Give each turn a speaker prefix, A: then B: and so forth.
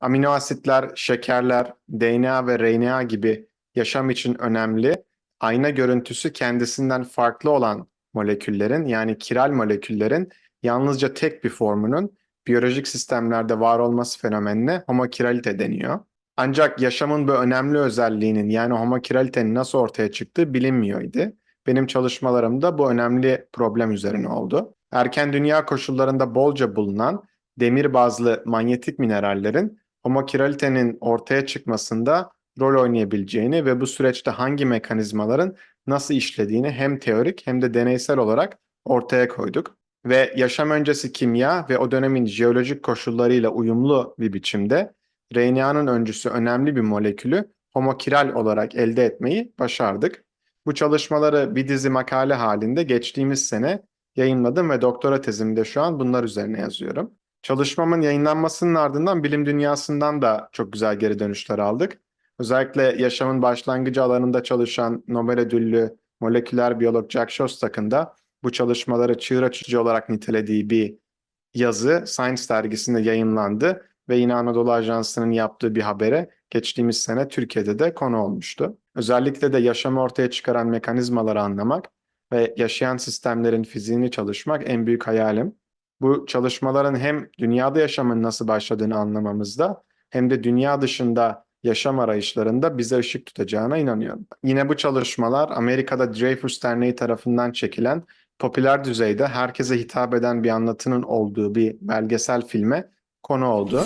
A: Amino asitler, şekerler, DNA ve RNA gibi yaşam için önemli, ayna görüntüsü kendisinden farklı olan moleküllerin yani kiral moleküllerin yalnızca tek bir formunun biyolojik sistemlerde var olması fenomenine homokiralite deniyor. Ancak yaşamın bu önemli özelliğinin yani homokiralitenin nasıl ortaya çıktığı bilinmiyordu. Benim çalışmalarımda bu önemli problem üzerine oldu. Erken dünya koşullarında bolca bulunan demir bazlı manyetik minerallerin homokiralitenin ortaya çıkmasında rol oynayabileceğini ve bu süreçte hangi mekanizmaların nasıl işlediğini hem teorik hem de deneysel olarak ortaya koyduk. Ve yaşam öncesi kimya ve o dönemin jeolojik koşullarıyla uyumlu bir biçimde RNA'nın öncüsü önemli bir molekülü homokiral olarak elde etmeyi başardık. Bu çalışmaları bir dizi makale halinde geçtiğimiz sene yayınladım ve doktora tezimde şu an bunlar üzerine yazıyorum. Çalışmamın yayınlanmasının ardından bilim dünyasından da çok güzel geri dönüşler aldık. Özellikle yaşamın başlangıcı alanında çalışan Nobel ödüllü moleküler biyolog Jack Shostak'ın da bu çalışmaları çığır açıcı olarak nitelediği bir yazı Science dergisinde yayınlandı ve yine Anadolu Ajansı'nın yaptığı bir habere geçtiğimiz sene Türkiye'de de konu olmuştu. Özellikle de yaşamı ortaya çıkaran mekanizmaları anlamak ve yaşayan sistemlerin fiziğini çalışmak en büyük hayalim. Bu çalışmaların hem dünyada yaşamın nasıl başladığını anlamamızda hem de dünya dışında yaşam arayışlarında bize ışık tutacağına inanıyorum. Yine bu çalışmalar Amerika'da Dreyfus Derneği tarafından çekilen popüler düzeyde herkese hitap eden bir anlatının olduğu bir belgesel filme konu oldu.